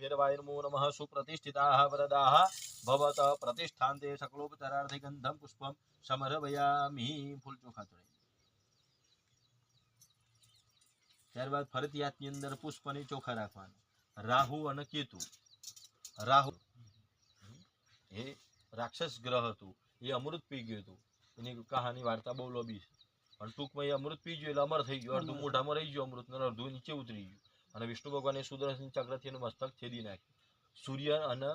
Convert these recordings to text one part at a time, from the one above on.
भैरवाय नमो नमः सुप्रतिष्ठिताः वरदाः भवत प्रतिष्ठान्ते सकलोपचारार्थे गन्धं पुष्पं સમરભયામી ફૂલ ચોખા ચડાવી ત્યારબાદ ફરીથી હાથની અંદર પુષ્પ અને ચોખા રાખવાના રાહુ અને કેતુ રાહુ એ રાક્ષસ ગ્રહ હતું એ અમૃત પી ગયું હતું એની કહાની વાર્તા બહુ લોબી છે પણ ટૂંકમાં એ અમૃત પી ગયું એટલે અમર થઈ ગયું અડધું મોઢામાં રહી ગયું અમૃત અને અડધું નીચે ઉતરી ગયું અને વિષ્ણુ ભગવાને સુદર્શન ચક્રથી એનું મસ્તક છેદી નાખ્યું. સૂર્ય અને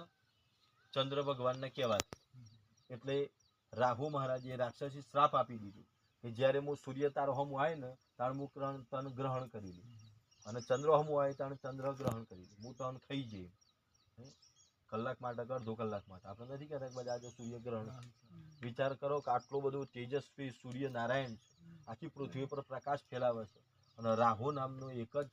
ચંદ્ર ભગવાનને કહેવાય. એટલે રાહુ મહારાજે રાક્ષસી શ્રાપ આપી દીધું કે જ્યારે હું સૂર્ય તારો આવે ને, તાણ હું તન ગ્રહણ કરી લઉં અને ચંદ્ર આવે તાણ ચંદ્ર ગ્રહણ કરી લઉં હું તન ખાઈ જઈ? કલાક માટે કે અડધો કલાક માટે. આપણે નથી કહેતા કે બધા આજે સૂર્ય ગ્રહણ વિચાર કરો કે આટલું બધું તેજસ્વી સૂર્ય નારાયણ છે. આખી પૃથ્વી પર પ્રકાશ ફેલાવે છે. અને રાહુ નામનો એક જ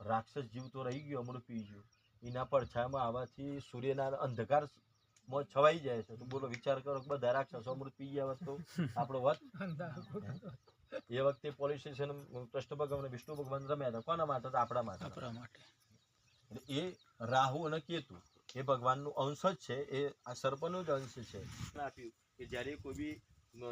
રાક્ષસ જીવ તો રહી ગયો અમૃત પી ગયો. એના પડછાયામાં આવવાથી સૂર્યના અંધકારમાં છવાઈ જાય છે. તો બોલો વિચાર કરો બધા રાક્ષસો અમૃત પી ગયા વસ્તુ આપણો વત એ વખતે પોલીસ સ્ટેશન કૃષ્ણ ભગવાન વિષ્ણુ ભગવાન રમ્યા હતા. કોના માટે? આપણા માટે. આપણા માટે. એ રાહુ અને કેતુ એ ભગવાનનું અંશ જ છે. એ આ સર્પનું જ અંશ છે. આપ્યું. કે જ્યારે કોઈ બી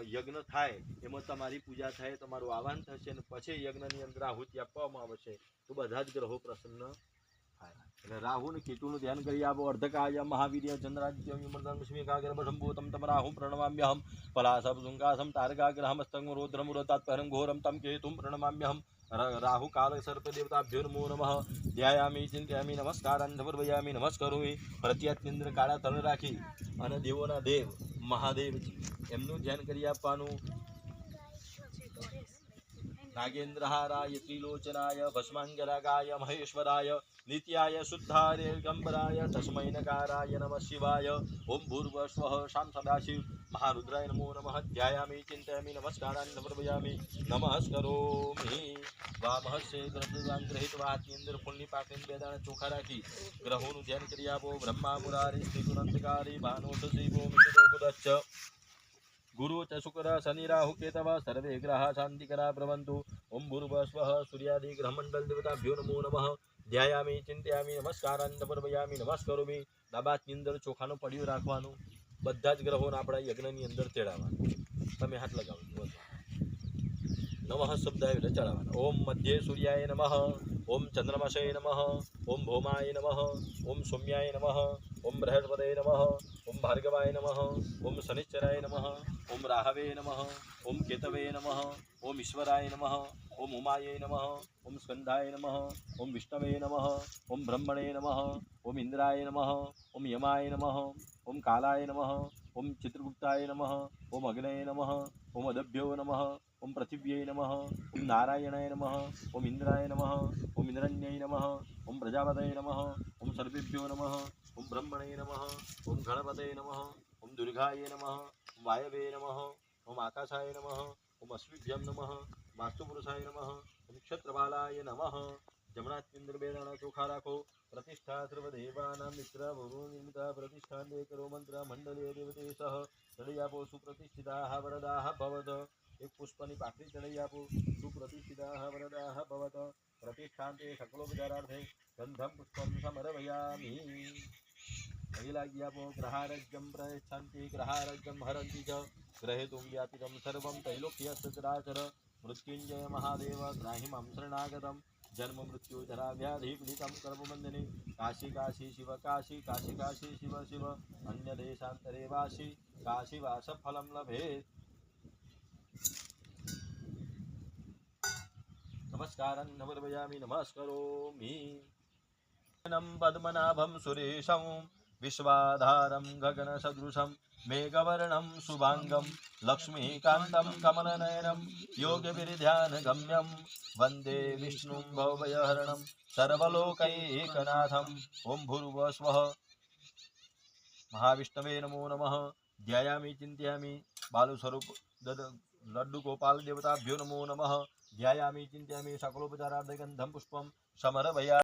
યજ્ઞ થાય એમાં તમારી પૂજા થાય તમારું આહવાન થશે અને પછી યજ્ઞની અંદર આહુતિ આપવામાં આવશે તો બધા જ ગ્રહો પ્રસન્ન થાય એટલે રાહુ અને કેતુનું ધ્યાન કરી આપો અર્ધકાય મહાવીર્ય ચંદ્રાદિત્ય વિમૃતમ સ્મિકાગ્ર ભટંભૂતમ તમ રાહુ પ્રણમામ્યહમ પલાસપ શુંકાસમ તારકાગ્રહમસ્તંગ રોદ્રમ રોતાત્પરમ ઘોરમ તમ કેતુમ પ્રણમામ્યહમ ર- રાહુ કાલ સર્પ દેવતાભ્યો નમો નમઃ ધ્યાયામી ચિંત્યામી નમસ્કારાન સમર્પયામી નમસ્કરોમી પ્રત્યાતની અંદર કાળા તળ રાખી અને દેવોના દેવ મહાદેવજી. એમનું ધ્યાન કરી આપવાનું. નાગેન્દ્રહારાય ત્રિલોચનાય ભસ્માંગરાગાય મહેશ્વરાય નિત્યાય શુદ્ધાય ગંબરાય તસ્મૈ નકારાય નમઃ શિવાય ઓમ ભૂર્વ સ્વઃ શામ સદાશિવ મહારુદ્રાય નમો નમઃ ધ્યાયામી ચિંતયામી નમસ્કારાન સમર્પયામી નમસ્કરોમિ વામહસ્ય ગ્રહવાન ગ્રહિતવા હાથની અંદર ફૂલની પાકડીને બે દાણા ચોખા રાખી ગ્રહોનું ધ્યાન કરી આપો બ્રહ્મા મુરારી શ્રીગુણંતકારી ભાનોષ શિવો મિત્રો બુધશ્ચ ગુરુ ચ શુક્ર શનિ રાહુ કેતવ સર્વે ગ્રહ શાંતિકરા ભ્રવંતુ ઓમ ભૂર્ભ સ્વઃ સૂર્યાદિ ગ્રહમંડલ દેવતાભ્યો નમો નમઃ ધ્યાયામી ચિંત્યામી નમસ્કારાન સમર્પયામી નમસ્કરોમી દાબાની અંદર ચોખાનું પડ્યું રાખવાનું બધા જ ગ્રહોને આપણા યજ્ઞની અંદર તેડાવવાનું તમે હાથ લગાવો नम शब्द चढ़ावाना ओम मध्ये सूर्याय नम ओं चंद्रमशय नम ओं भौमाय नम ओं सौम्याय नम ओं बृहस्पते नम ओं भार्गवाय नम ओं शनिश्चराय नम ओं राहवे नम ओं केतवे नम ओं ईश्वराय नम ओं उमाय नम ओं स्कंधाय नम ओं विष्णवे नम ओं ब्रह्मणे नम ओं इंद्राय नम ओं यमाय नम ओं कालाय नम ओं चित्रगुप्ताय नम ओं अग्नये नम ओम अदभ्यो नम ओम पृथिव्यै नम ओं नारायणाय नम ओम इंद्राय नम ओम इंद्रण्याय नम ओम प्रजापतये नमः ओम सर्वेभ्यो नम ओम ब्रह्मणे नम ओं गणपतये नम ओं दुर्गाय नम ओम वायवे नम ओं आकाशाय नम ओम अश्विभ्यं नम वास्तुपुरुषाय नम ओम क्षत्रबालाय नमः जमनात्मिन्द्रभेदाना चोखा राखो प्रतिष्ठा सर्वदेवानां मित्रा भवो निर्मिता प्रतिष्ठान्ते करो मंत्र मंडले देवते सह तडयापो सुप्रतिष्ठिताः वरदाः भवत एक पुष्पनि पाकड़ी चढ़यापु। सुप्रतिष्ठिता वरदा भवत। प्रतिष्ठान्ते सकलो विचारार्थे गन्धं पुष्पं समर्पयामि। तैलाग्यापो ग्रहारज्यं प्रयच्छन्ति। ग्रहारज्यं हरन्ति च। ग्रहेतुं व्यापितं सर्वं तैलोक्यस्तचराचर मृत्युञ्जय महादेव ग्राहि मम शरणागतं जन्म मृत्यु जरा व्याधि पीडितं सर्वबन्धने काशी काशी शिव काशी काशी काशी शिव शिव। अन्यदेशान्तरे वासी। काशीवासफलं लभेत्। नमस्कारं गगन नमस्करोमि। मेघवर्णम सुरेशं, विश्वाधारं, गगनसदृशं, मेघवर्णं, शुभाङ्गं, लक्ष्मीकान्तं, कमलनयनं, योगविरिध्यानगम्यं, वंदे विष्णुं भवभयहरणं सर्वलोकैकनाथम्, ॐ भूर्वस्वः महाविष्णवे नमो नम। ध्यायामि, चिन्तयामि। बालुस्वरूप दद लड्डु गोपाल देवताभ्यो नमो नमः। ध्यायामि चिन्तयामि पुष्पम समर समरभया